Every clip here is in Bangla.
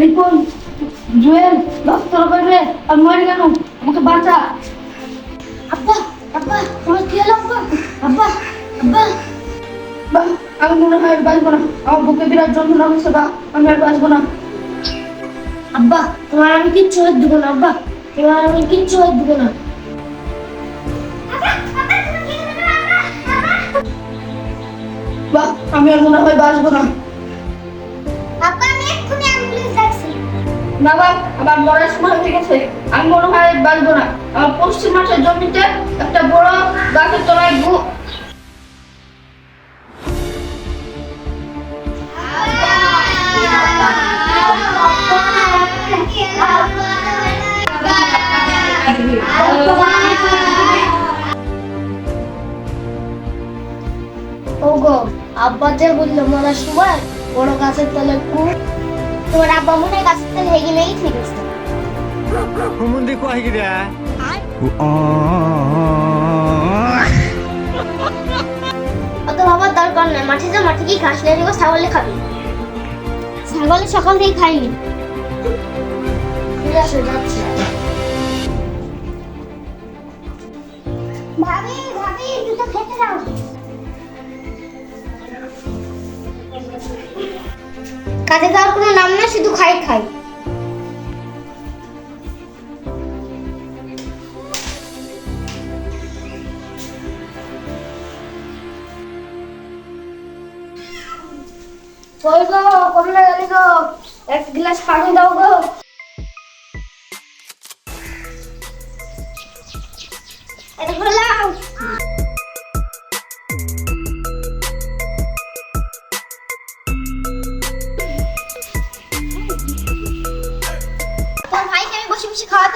রিপন জুয়েল ডক্টর করবে আমি মরে গেল আমাকে বাঁচা। আব্বা আব্বা তোমার কি হলো আব্বা? আব্বা বা আমি মনে হয় আর বাঁচবো না। আমার বুকে বিরাট যন্ত্রণা হচ্ছে বা আমি আর বাঁচবো না। আব্বা তোমার আমি কিচ্ছু হয়ে দেবো না আব্বা। তোমার আমি কিচ্ছু হয়ে দেবো না। বা আমি আর মনে হয় বাঁচবো না। বাবা, আমার মরার সময় হয়ে গেছে আমি মনে হয় বাঁচবো না। আমার পশ্চিম মাঠের জমিতে একটা বড় গাছের তলায় গু ওগো, আব্বা যে বলল মরার সময় বড় গাছের তলে কু তোমার আব্বা মনে হয় গাছের তলে হেগে লেগে ঠিক আছে হুমুন্দি কয় গিরা অত ভাবার দরকার নেই মাঠে যা মাঠে কি ঘাস লেগে দেবো ছাগলে খাবি। ছাগলে সকাল থেকে খাইনি। যাচ্ছি। কাজে যাওয়ার কোনো নাম না শুধু খাই খাই। কই গো কোথায় গেলি গো এক গ্লাস পানি দাও গো। এটা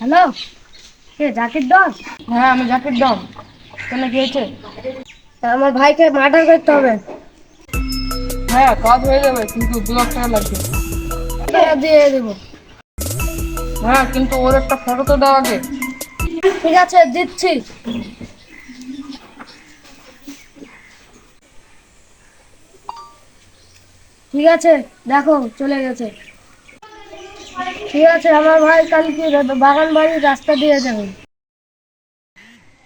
হ্যালো? কে জাকির দল? হ্যাঁ আমি জাকির দল। কেন কি হয়েছে আমার ভাইকে মার্ডার করতে হবে। হ্যাঁ কাজ হয়ে যাবে কিন্তু দু লাখ টাকা লাগবে। দিয়ে দেবো। হ্যাঁ কিন্তু ওর একটা ফটো তো দাও আগে। ঠিক আছে দিচ্ছি। ঠিক আছে দেখো চলে গেছে। ঠিক আছে আমার ভাই কালকে বাগান বাড়ির রাস্তা দিয়ে যাবে।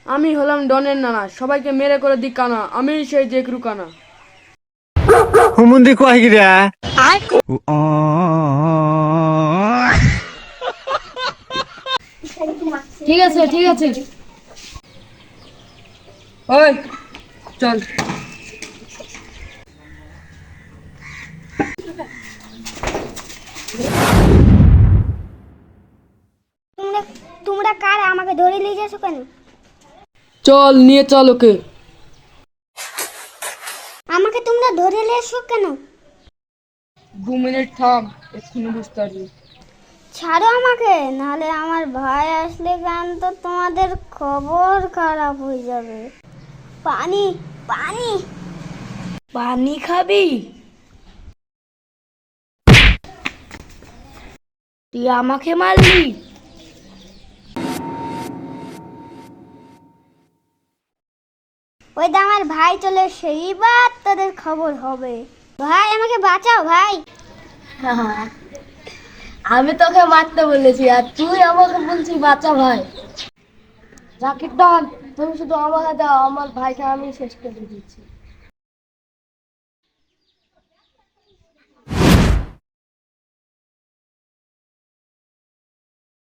আমি হলাম ডনের নানা সবাইকে মেরে করে দিক কানা আমি সেই জেকরু কানা। হুমুন্দি কয় গিরা ঠিক আছে ঠিক আছে। ওই চল। তোমরা কার? আমাকে ধরে নিয়ে যাচ্ছ কেন? চল নিয়ে চল ওকে। আমাকে তোমরা ধরে নিয়ে এসো কেন? দু মিনিট থাম এক্ষুনি বুঝতে পারবি। ছাড়ো আমাকে নাহলে আমার ভাই আসলে কেন তো তোমাদের খবর খারাপ হয়ে যাবে। পানি পানি। পানি খাবি? তুই আমাকে মারলি? ওই দা আমার ভাই চলে সেইবার তোদের খবর হবে। ভাই, আমাকে বাঁচাও, ভাই। আমি তোকে মারতে বলেছি, আর তুই আমাকে বলছিস বাঁচা, ভাই। জাকির দা তুমি শুধু আমাকে দাও, আমার ভাইকে আমি শেষ করে দিচ্ছি।